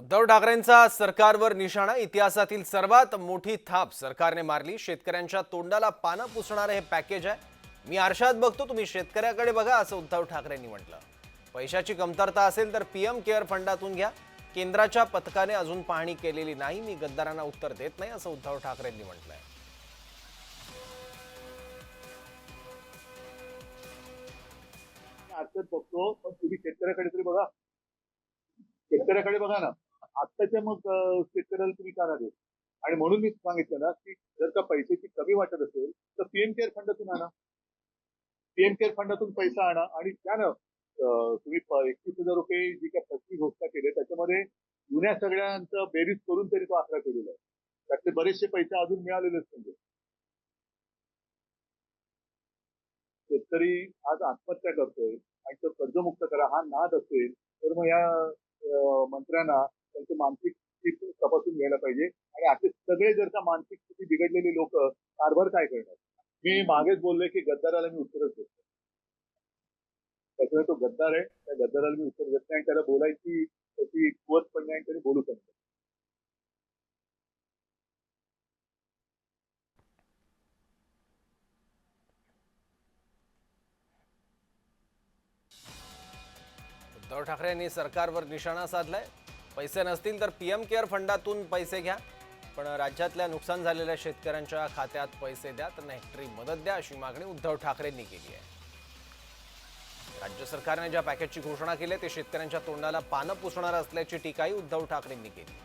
उद्धव ठाकरेंचा सरकारवर निशाणा इतिहासातील सर्वात मोठी थाप. सरकारने मारली शेतकऱ्यांच्या तोंडाला पानं पुसणारं हे पॅकेज आहे. मी आरशात बघतो तुम्ही शेतकऱ्याकडे बघा असं उद्धव ठाकरेंनी म्हटलं. पैशाची कमतरता असेल तर पीएम केअर फंडातून घ्या. केंद्राच्या पथकाने अजून पाहणी केलेली नाही मी गद्दारांना उत्तर देत नाही असं उद्धव ठाकरेंनी म्हटलंय. बघतो पण तुम्ही शेतकऱ्याकडे तरी बघा. शेतकऱ्याकडे बघा ना. आत्ताच्या मग शेतकऱ्याला तुम्ही का देत. आणि म्हणून मी सांगितलं ना की जर का पैशाची कमी वाटत असेल तर पीएम केअर फंडातून आणा. पीएम केअर फंडातून पैसा आणा आणि त्यानं तुम्ही एकतीस हजार रुपये जी काय पस्ती घोषणा केली त्याच्यामध्ये जुन्या सगळ्यांचं बेरीज करून तरी तो आकडा केलेला आहे. त्यातले बरेचसे पैसे अजून मिळालेलेच म्हणजे शेतकरी आज आत्महत्या करतोय आणि तो कर्जमुक्त करा हा नाद असेल तर मग या मंत्र्यांना त्यांची मानसिक स्थिती तपासून घ्यायला पाहिजे. आणि असे सगळे जर का मानसिक स्थिती बिघडलेली लोक कारभार काय करणार? मी मागेच बोललोय की गद्दाराला मी उत्तरच देतो त्याच्यामुळे तो गद्दार आहे. त्या गद्दाराला मी उत्तर देत नाही. आणि त्याला बोलायची त्याची कुवत पण नाही आणि त्याने बोलू पण नाही. उद्धव ठाकरे यांनी सरकारवर निशाणा साधलाय. पैसे नसतील तर पीएम केअर फंडातून पैसे घ्या. पण राज्यातल्या नुकसान झालेल्या शेतकऱ्यांच्या खात्यात पैसे द्या त्यांना हेक्टरी मदत द्या अशी मागणी उद्धव ठाकरेंनी केली आहे. राज्य सरकारने ज्या पॅकेजची घोषणा केली आहे ते शेतकऱ्यांच्या तोंडाला पानं पुसणार असल्याची टीकाही उद्धव ठाकरेंनी केली